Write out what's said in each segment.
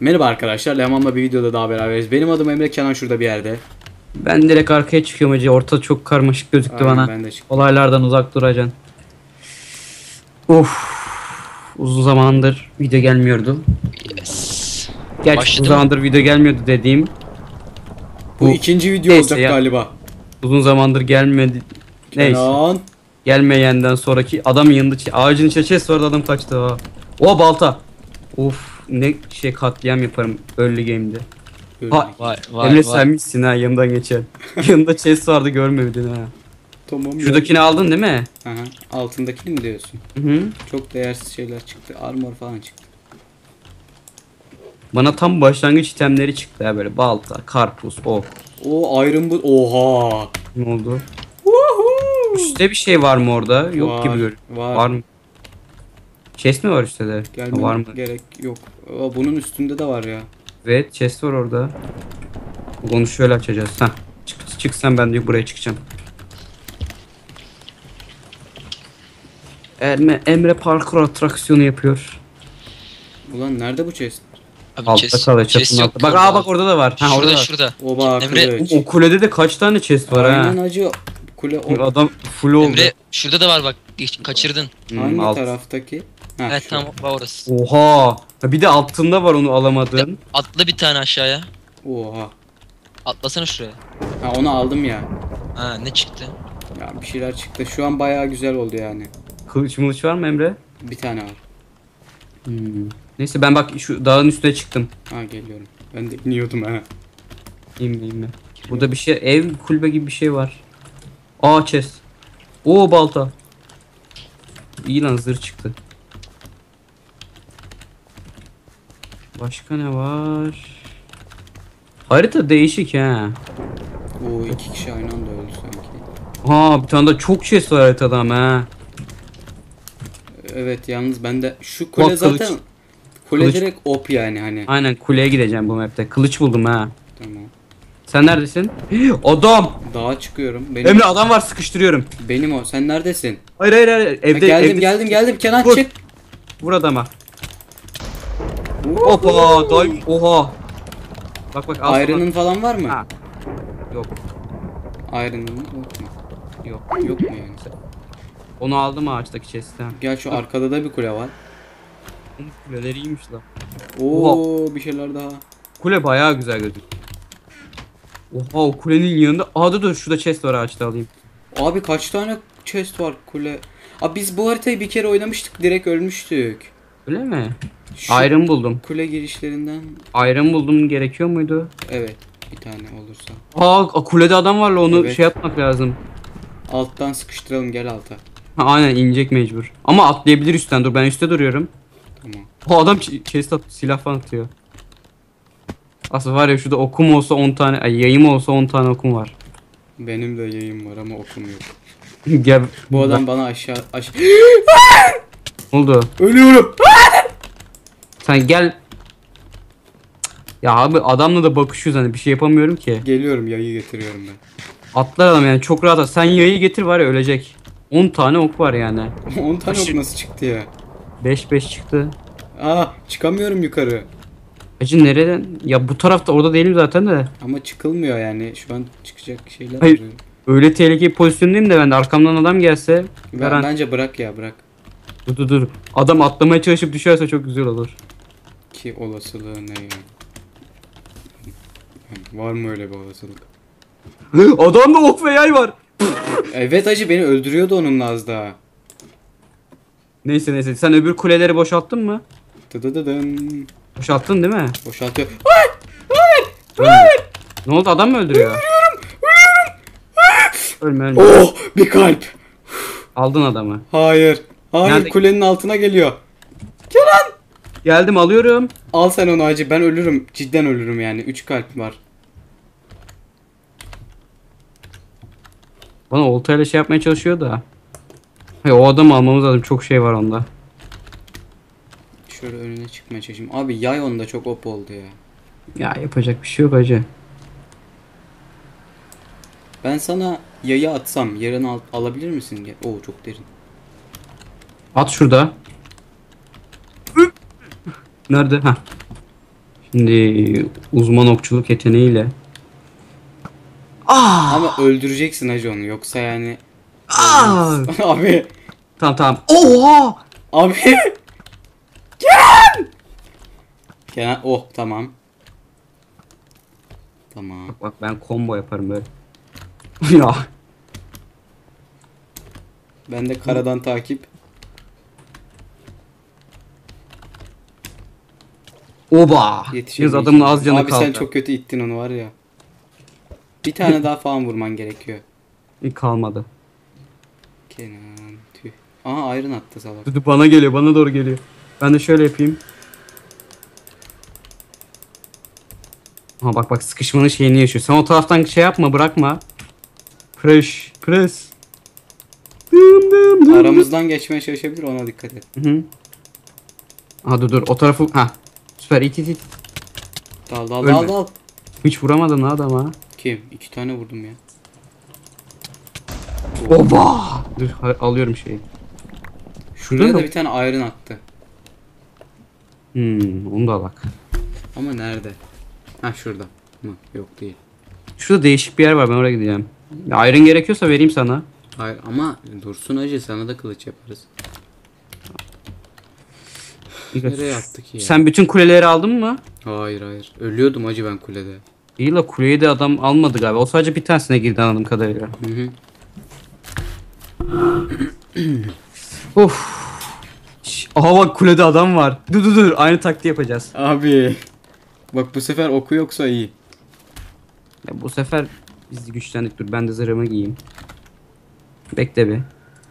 Merhaba arkadaşlar, Leman'la bir videoda daha beraberiz. Benim adım Emre, Kenan şurada bir yerde. Ben direkt arkaya çıkıyorum hacı. Orta çok karmaşık gözüktü Aynen, bana. ben de çıktım. Olaylardan uzak duracaksın. Of. Uzun zamandır video gelmiyordu. Yes. Gerçi Başladı uzun mı? zamandır video gelmiyordu dediğim. Bu, Bu- ikinci video Neyse olacak ya. galiba. Uzun zamandır gelmedi. Neyse. Kenan. Gelmeyenden sonraki adamın yanında ağacın içine vardı adam kaçtı ha. O balta. Of ne şey katliam yaparım early game'de. Ha, Vay vay Emre vay. sen misin ha yanından geçen. Yanında chest vardı görmedin ha. Tamam. ya. Şuradakini aldın değil mi? Aha, altındakini mi diyorsun? Hı hı. Çok değersiz şeyler çıktı. Armor falan çıktı. Bana tam başlangıç itemleri çıktı ya böyle balta, karpuz, ok. O Iron bu. Oha. Ne oldu? Woohoo! Üstte bir şey var mı orada? Yok Var, gibi görünüyor. Var. Var mı? Chest mi var üstte de? Gelmene var mı? gerek yok. Aa, bunun üstünde de var ya. Evet chest var orada. Onu şöyle açacağız. Heh. Çık, çık sen ben de buraya çıkacağım. Emre, Emre parkur atraksiyonu yapıyor. Ulan nerede bu chest? Abi Altta chest- kalıyor chest çatının yok altta. Bak orada. aa bak orada da var. Ha orada şurada var. şurada. Oba Emre, kılıç. O kulede de kaç tane chest var Aynen ha? acı. Kule o. Adam full oldu. Emre şurada da var bak kaçırdın. Hmm, Hangi alt. taraftaki? Ha, Evet tam orası. Oha. Ha, Bir de altında var onu alamadın. Atla bir tane aşağıya. Oha. Atlasana şuraya. Ha onu aldım ya. Ha ne çıktı? Ya bir şeyler çıktı. Şu an bayağı güzel oldu yani. Kılıç mılıç var mı Emre? Bir tane var. Hmm. Neyse ben bak şu dağın üstüne çıktım. Ha geliyorum. Ben de iniyordum ha. İyiyim ben. Burada bir şey ev kulübe gibi bir şey var. Aa chest. Oo balta. İyi lan zırh çıktı. Başka ne var? Harita değişik ha. Oo iki kişi aynı anda öldü sanki. Ha bir tane de çok chest var haritada ama ha. Evet yalnız ben de şu kule Bak, kılıç. zaten kule Kılıç. direkt op yani hani. Aynen kuleye gideceğim bu map'te. Kılıç buldum ha. Tamam. Sen neredesin? Adam! Dağa çıkıyorum. Benim, Emre adam var sıkıştırıyorum. benim o. Sen neredesin? Hayır hayır hayır. Ha, Evde, geldim evde geldim geldim. Kenan Vur. çık. Vur adama. Woohoo. Hoppa day oha. Bak bak al Iron'ın falan var mı? Ha. Yok Iron'ın yok mu? yok. Yok mu yani? Onu aldım ağaçtaki chest'ten. Gel şu arkada da bir kule var. Kuleleri iyiymiş lan. Oo bir şeyler daha. Kule bayağı güzel gözüküyor. Oha o kulenin yanında. Aa dur dur şurada chest var ağaçta alayım. Abi kaç tane chest var kule? Abi biz bu haritayı bir kere oynamıştık direkt ölmüştük. Öyle mi? Şu Iron buldum. kule girişlerinden Iron buldum gerekiyor muydu? evet bir tane olursa. Aa kulede adam var la onu Evet. şey yapmak lazım. Alttan sıkıştıralım gel alta. Ha, aynen inecek mecbur. Ama atlayabilir üstten dur ben üstte duruyorum. Tamam. O adam ç- chest at silah falan atıyor. Aslında var ya şurada okum olsa 10 tane, ay yayım olsa 10 tane okum var. Benim de yayım var ama okum yok. Gel. Bu adam bana aşağı aş Ne oldu? Ölüyorum. Sen gel. Ya abi adamla da bakışıyoruz hani bir şey yapamıyorum ki. Geliyorum yayı getiriyorum ben. Atlar adam yani çok rahat. at. Sen yayı getir var ya ölecek. 10 tane ok var yani. 10 tane ok Aşırı- nasıl çıktı ya? 5 5 çıktı. Aa çıkamıyorum yukarı. Acı nereden? Ya bu tarafta orada değilim zaten de. Ama çıkılmıyor yani. Şu an çıkacak şeyler Hayır. arıyorum. Öyle tehlikeli pozisyondayım da ben de arkamdan adam gelse. Ben, Garan- bence bırak ya bırak. Dur dur dur. Adam atlamaya çalışıp düşerse çok güzel olur. Ki olasılığı ne ya? Var mı öyle bir olasılık? Adamda ok ve yay var. Evet acı beni öldürüyordu onunla az daha. Neyse neyse sen öbür kuleleri boşalttın mı? Dıdıdıdın. Boşalttın değil mi? Boşaltıyor. Ne oldu adam mı öldürüyor? Ölme ölme. Oh bir kalp. Aldın adamı. Hayır. Hayır Nerede? kulenin altına geliyor. Geldim alıyorum. Al sen onu acı ben ölürüm. Cidden ölürüm yani. 3 kalp var. Bana oltayla şey yapmaya çalışıyor da. Hayır o adamı almamız lazım. Çok şey var onda. Şöyle önüne çıkmaya çalışayım. Abi yay onda çok op oldu ya. Ya yapacak bir şey yok hacı. Ben sana yayı atsam yarını al- alabilir misin? Oo çok derin. At şurada. Nerede? Ha. Şimdi uzman okçuluk yeteneğiyle. Ah! Ama öldüreceksin hacı onu yoksa yani. Ah! abi. Tamam tamam. Oha! Abi. Kenan. Kenan oh tamam. Tamam. Bak ben combo yaparım böyle. ya. Ben de karadan takip. Oba! Yetişemeyeceğim. adamın az canı Abi kaldı. sen çok kötü ittin onu var ya. Bir tane daha falan vurman gerekiyor. İyi kalmadı. Kenan tüh. Aha ayrın attı salak. Dudu bana geliyor, bana doğru geliyor. Ben de şöyle yapayım. Ha bak bak sıkışmanın şeyini yaşıyor. Sen o taraftan şey yapma, bırakma. Press, press. Dım dım dım. Aramızdan geçmeye çalışabilir ona dikkat et. Hı hı. Ha dur dur o tarafı ha. Süper it it it. Dal dal Ölme. dal dal. Hiç vuramadın lan adama. Kim? İki tane vurdum ya. Oba! Dur ha- alıyorum şeyi. Şuraya da- da bir tane ayrın attı. Hmm, onu da al bak. Ama nerede? Ha şurada. Mı? Yok değil. Şurada değişik bir yer var ben oraya gideceğim. Ya, Iron gerekiyorsa vereyim sana. Hayır ama dursun acı sana da kılıç yaparız. Nereye attık ya? Sen bütün kuleleri aldın mı? Hayır hayır. Ölüyordum acı ben kulede. İyi la kuleyi de adam almadı galiba. O sadece bir tanesine girdi anladığım kadarıyla. Hı hı. Of. Aha bak kulede adam var. Dur dur dur aynı taktiği yapacağız. Abi. Bak bu sefer oku yoksa iyi. Ya bu sefer biz güçlendik. Dur ben de zırhımı giyeyim. Bekle bir.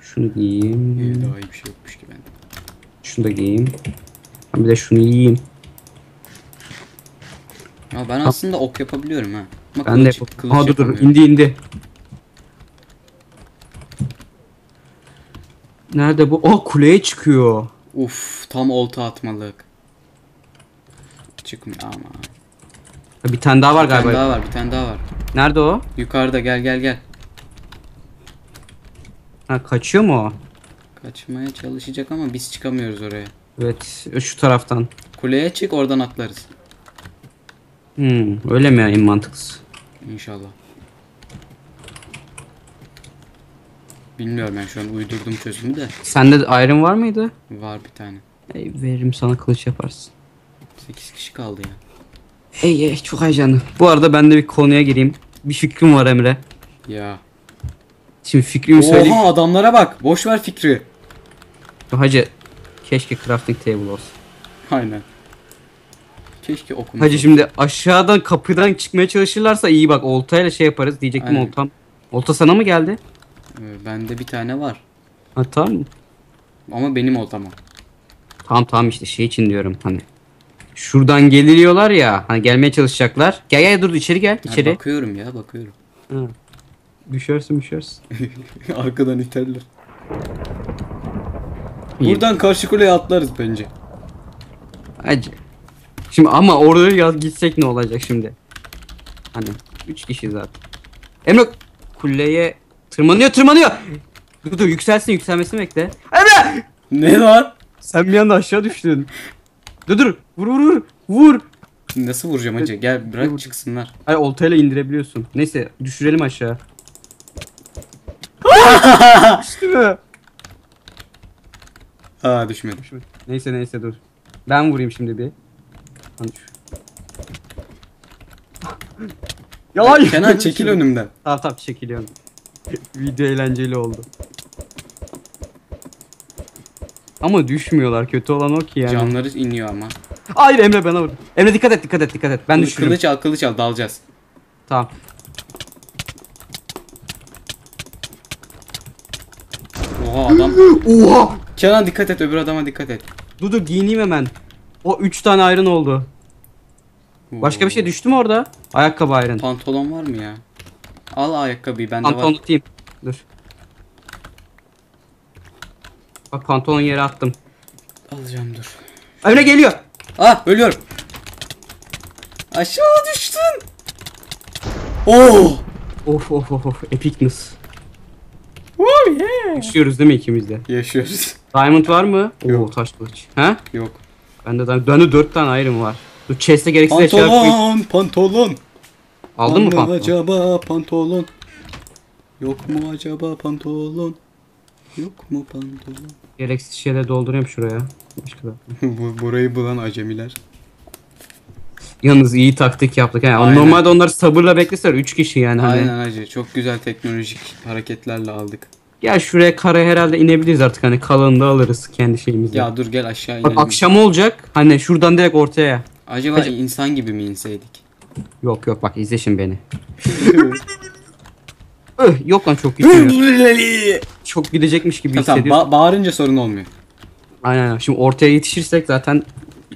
Şunu giyeyim. İyi daha iyi bir şey yokmuş ki bende. Şunu da giyeyim. Bir de şunu yiyeyim. Ya ben aslında ok yapabiliyorum ha. Ama Ben de kılıç, Aha dur dur indi indi. Nerede bu? Oh kuleye çıkıyor. Uf tam olta atmalık. Çıkmıyor ama. Bir tane daha var Bir tane galiba. daha var bir tane daha var. Nerede o? Yukarıda gel gel gel. Ha kaçıyor mu o? Kaçmaya çalışacak ama biz çıkamıyoruz oraya. Evet şu taraftan. Kuleye çık oradan atlarız. Hmm, öyle mi ya en mantıklısı? İnşallah. Bilmiyorum ben şu an uydurdum çözümü de. Sende de iron var mıydı? Var bir tane. Ey, veririm sana kılıç yaparsın. 8 kişi kaldı ya. Ey ey çok heyecanlı. Bu arada ben de bir konuya gireyim. Bir fikrim var Emre. Ya. Şimdi fikrimi söyleyeyim. Oha adamlara bak. Boş ver fikri. Hacı keşke crafting table olsun. Aynen. Keşke okumuş. Hacı şimdi aşağıdan kapıdan çıkmaya çalışırlarsa iyi bak oltayla şey yaparız diyecektim Aynen. oltam. Olta sana mı geldi? Ee, bende bir tane var. Ha tamam mı? Ama benim oltam o. Tamam tamam işte şey için diyorum hani. Şuradan geliriyorlar ya hani gelmeye çalışacaklar. Gel gel dur içeri gel Ha, içeri. bakıyorum ya bakıyorum. Ha. Düşersin düşersin. Arkadan iterler. Buradan karşı kuleye atlarız bence. Hacı. Şimdi ama oraya yaz gitsek ne olacak şimdi? Hani 3 kişi zaten. Emre kuleye tırmanıyor tırmanıyor. Dur dur yükselsin yükselmesini bekle. Emre! Ne lan? Sen bir anda aşağı düştün. Dur dur vur vur vur vur. Nasıl vuracağım hacı? Gel bırak çıksınlar. Ay oltayla indirebiliyorsun. Neyse düşürelim aşağı. Düştü mü? Aa düşmedi. Neyse neyse dur. Ben vurayım şimdi bir. Hani şu- Yalan Kenan çekil önümden. Tamam tamam çekiliyorum. Video eğlenceli oldu. Ama düşmüyorlar. Kötü olan o ki yani. Canları iniyor ama. Hayır Emre bana vurdu. Emre dikkat et dikkat et dikkat et. Ben düşürürüm. kılıç al kılıç al dalacağız. Tamam. Oha adam. Oha! Kenan dikkat et öbür adama dikkat et. Dur dur giyineyim hemen. O 3 tane ayrın oldu. Başka bir şey düştü mü orada? Ayakkabı ayrın. Pantolon var mı ya? Al ayakkabıyı bende Pantolon var. atayım. Dur. Bak pantolon yere attım. Alacağım dur. Emre geliyor. Ah ölüyorum. Aşağı düştün. Oh. Of of of of epicness. Oh yeah. Yaşıyoruz değil mi ikimiz de? Yaşıyoruz. Diamond var mı? Oo Yok. taş kılıç. He? Yok. Bende de bende 4 tane iron var. Dur chest'e gereksiz eşyalar koy. Pantolon, pantolon. Aldın mı Var pantolon? acaba pantolon? Yok mu acaba pantolon? Yok mu pantolon? Gereksiz şeyleri dolduruyorum şuraya. Başka da. Bu burayı bulan acemiler. Yalnız iyi taktik yaptık. Yani Aynen. normalde onlar sabırla bekleseler 3 kişi yani hani. Aynen hacı. Çok güzel teknolojik hareketlerle aldık. Gel şuraya karaya herhalde inebiliriz artık hani kalanını da alırız kendi şeyimizle. Ya dur gel aşağı Bak inelim. akşam olacak. Hani şuradan direkt ortaya. Acaba Hacı- insan gibi mi inseydik? Yok yok bak izle şimdi beni. Öh, yok lan çok gitmiyor. çok gidecekmiş gibi tamam hissediyorum. ba- bağırınca sorun olmuyor. Aynen aynen. Şimdi ortaya yetişirsek zaten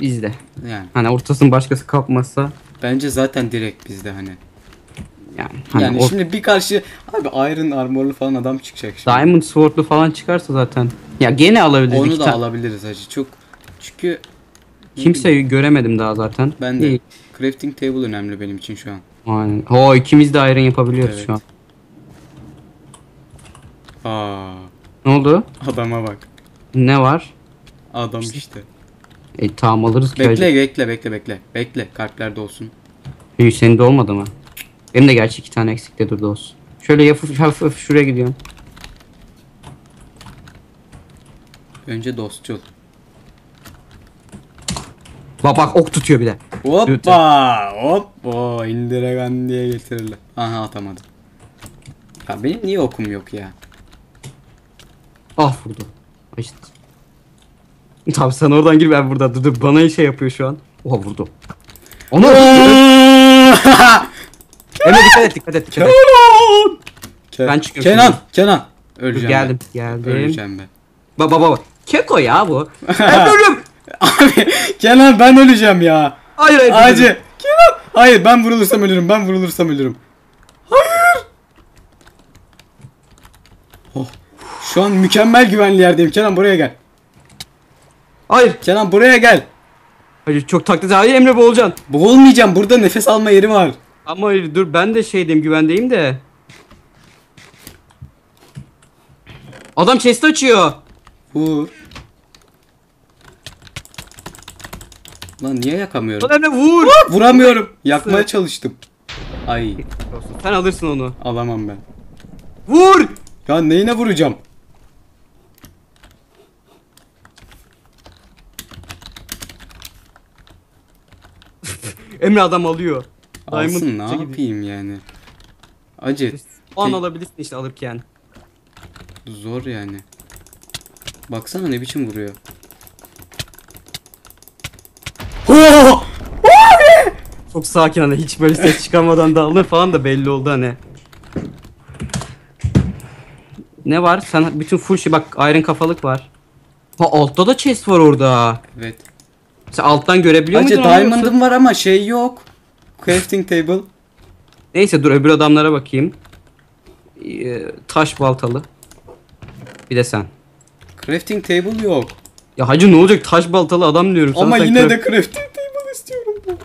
bizde. Yani Hani ortasını başkası kapmazsa bence zaten direkt bizde hani. Yani. Hani yani o şimdi bir karşı abi Iron armorlu falan adam çıkacak şimdi. Diamond Sword'lu falan çıkarsa zaten. Ya gene alabiliriz. Onu da tane. alabiliriz hacı. Çok çünkü Kimseyi göremedim daha zaten. ben de İyi. crafting table önemli benim için şu an. Aynen. O ikimiz de iron yapabiliyoruz Evet. şu an. Aa, Ne oldu? adama bak. Ne var? Adam işte. E tamam alırız ki. Bekle bekle bekle bekle. Bekle kalplerde olsun. Hacı. Senin de olmadı mı? Benim de gerçi iki tane eksikte durdu olsun. Şöyle hafif hafif, şuraya gidiyorum. Önce dostçul. Bak bak ok tutuyor bir de. Hoppa hoppa indiregan diye getirirler. Aha atamadım. Ya benim niye okum yok ya? Ah vurdu. İşte. Tamam sen oradan gir ben burada. Dur dur bana şey yapıyor şu an. Oha vurdu. Onu Emre dikkat et dikkat et dikkat et. Ke- Ben çıkıyorum Kenan, şimdi. Kenan. Öleceğim geldim ben. geldim. Öleceğim ben. Baba baba. Keko ya bu. ben ölüyorum. Abi Kenan ben öleceğim ya. Hayır hayır. Acı. Kenan. Hayır ben vurulursam ölürüm. Ben vurulursam ölürüm. Hayır. Oh. Şu an mükemmel güvenli yerdeyim. Kenan buraya gel. Hayır. Kenan buraya gel. Hayır çok taklit. Hayır Emre boğulacaksın. Boğulmayacağım. Burada nefes alma yeri var. Ama dur ben de şeydeyim güvendeyim de. Adam chest açıyor. Vur. Lan niye yakamıyorum? Lan vur. Vuramıyorum. Yakmaya çalıştım. Ay Sen alırsın onu. alamam ben. Vur. Ya neyine vuracağım? Emre adam alıyor. Alsın Diamond ne yapayım yani? Acı O an alabilirsin işte alırken. zor yani. Baksana ne biçim vuruyor. Oh! Çok sakin hani hiç böyle ses çıkarmadan dağılır falan da belli oldu hani. Ne var? Sen bütün full şey bak iron kafalık var. Ha altta da chest var orada. Evet. Sen alttan görebiliyor Acı muydun yoksa- diamond'ım var ama şey yok. Crafting table. Neyse dur öbür adamlara bakayım. Ee, taş baltalı. Bir de sen. Crafting table yok. Ya hacı ne olacak taş baltalı adam diyorum sana. ama yine de crafting table istiyorum ben.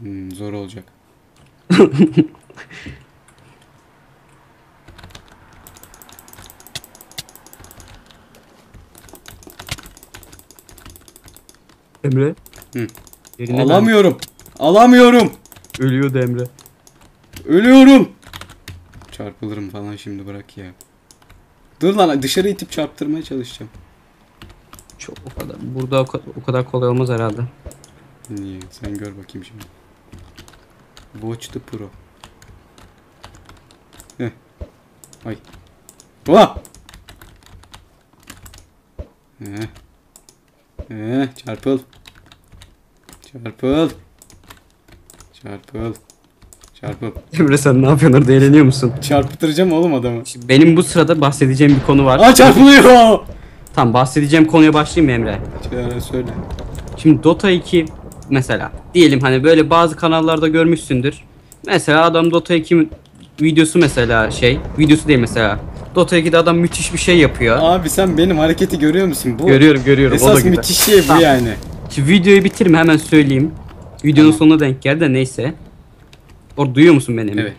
Hmm, zor olacak. Emre. Hı. Yerine Alamıyorum. Alamıyorum. ben- Ölüyordu Emre. Ölüyorum. Çarpılırım falan şimdi bırak ya. Dur lan dışarı itip çarptırmaya çalışacağım. Çok o kadar. Burada o kadar kolay olmaz herhalde. Niye? Sen gör bakayım şimdi. Watch the Pro. Heh. Ay. Oha! Heh. Heh, çarpıl. Çarpıl. Çarpıl. Çarpıl. Emre sen ne yapıyorsun orada eğleniyor musun? Çarpıtıracağım oğlum adamı. Şimdi benim bu sırada bahsedeceğim bir konu var. Aa çarpılıyor. Tamam bahsedeceğim konuya başlayayım mı Emre? Şöyle söyle. Şimdi Dota 2 mesela diyelim hani böyle bazı kanallarda görmüşsündür. Mesela adam Dota 2 videosu mesela şey videosu değil mesela. Dota 2'de adam müthiş bir şey yapıyor. Abi sen benim hareketi görüyor musun? Bu görüyorum görüyorum o da esas güzel. müthiş şey bu Tamam. yani. Şimdi videoyu bitirme hemen söyleyeyim. Videonun sonuna denk geldi de neyse. Orada duyuyor musun beni? Emre? Evet.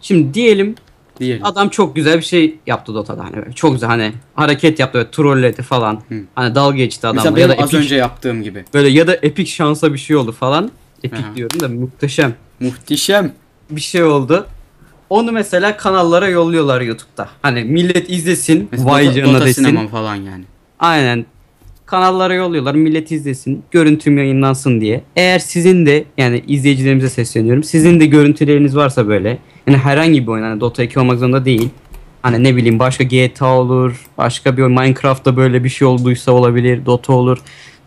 Şimdi diyelim Diyelim. Adam çok güzel bir şey yaptı Dota'da hani böyle. Çok güzel hani hareket yaptı böyle trolledi falan. Hani dalga geçti adamla Mesela ya benim da az epik, önce yaptığım gibi. böyle ya da epik şansa bir şey oldu falan. Epik Aha. diyorum da muhteşem Muhteşem. bir şey oldu. Onu mesela kanallara yolluyorlar YouTube'da. Hani millet izlesin, Mesela vay canına Dota desin. sinema falan yani. Aynen. Kanallara yolluyorlar. Millet izlesin. Görüntüm yayınlansın diye. Eğer sizin de yani izleyicilerimize sesleniyorum. Sizin de görüntüleriniz varsa böyle. Yani herhangi bir oyun. Hani Dota 2 olmak zorunda değil. Hani ne bileyim başka GTA olur. Başka bir oyun. Minecraft'ta böyle bir şey olduysa olabilir. Dota olur.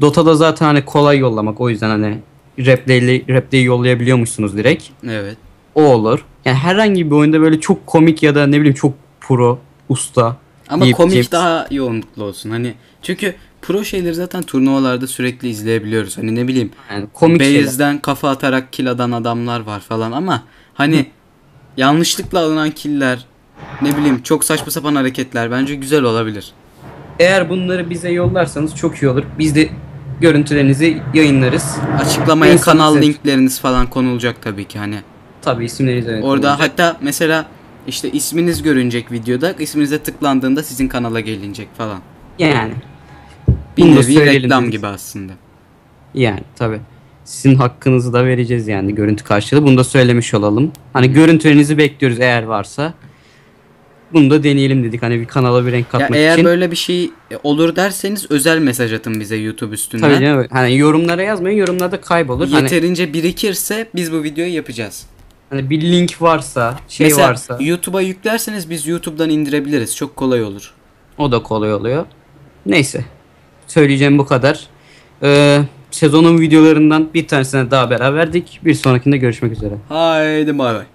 Dota'da zaten hani kolay yollamak. O yüzden hani replay, replay yollayabiliyormuşsunuz direkt. Evet. O olur. Yani herhangi bir oyunda böyle çok komik ya da ne bileyim çok pro, usta. Ama komik yiyip- daha yoğunluklu olsun. Hani çünkü pro şeyleri zaten turnuvalarda sürekli izleyebiliyoruz. Hani ne bileyim Yani komik şeyler. base'den kafa atarak kill adan adamlar var falan ama hani yanlışlıkla alınan killer ne bileyim çok saçma sapan hareketler bence güzel olabilir. Eğer bunları bize yollarsanız çok iyi olur. Biz de görüntülerinizi yayınlarız. Açıklamaya İnsanı kanal linkleriniz falan konulacak tabii ki hani. Tabii isimlerinizi evet, Orada olacak. hatta mesela işte isminiz görünecek videoda. isminize tıklandığında sizin kanala gelinecek falan. yani Bir nevi reklam dedik. gibi aslında. yani tabii. Sizin hakkınızı da vereceğiz yani görüntü karşılığı. Bunu da söylemiş olalım. Hani görüntülerinizi bekliyoruz eğer varsa. Bunu da deneyelim dedik. Hani bir kanala bir renk Ya katmak eğer için. böyle bir şey olur derseniz özel mesaj atın bize YouTube üstünden. Tabii canım. Hani yorumlara yazmayın. Yorumlarda kaybolur. Hani, Yeterince birikirse biz bu videoyu yapacağız. Hani bir link varsa, şey Mesela varsa YouTube'a yüklerseniz biz YouTube'dan indirebiliriz. Çok kolay olur. o da kolay oluyor. Neyse. Söyleyeceğim bu kadar. Ee, sezonun videolarından bir tanesine daha beraberdik. Bir sonrakinde görüşmek üzere. Haydi bay bay.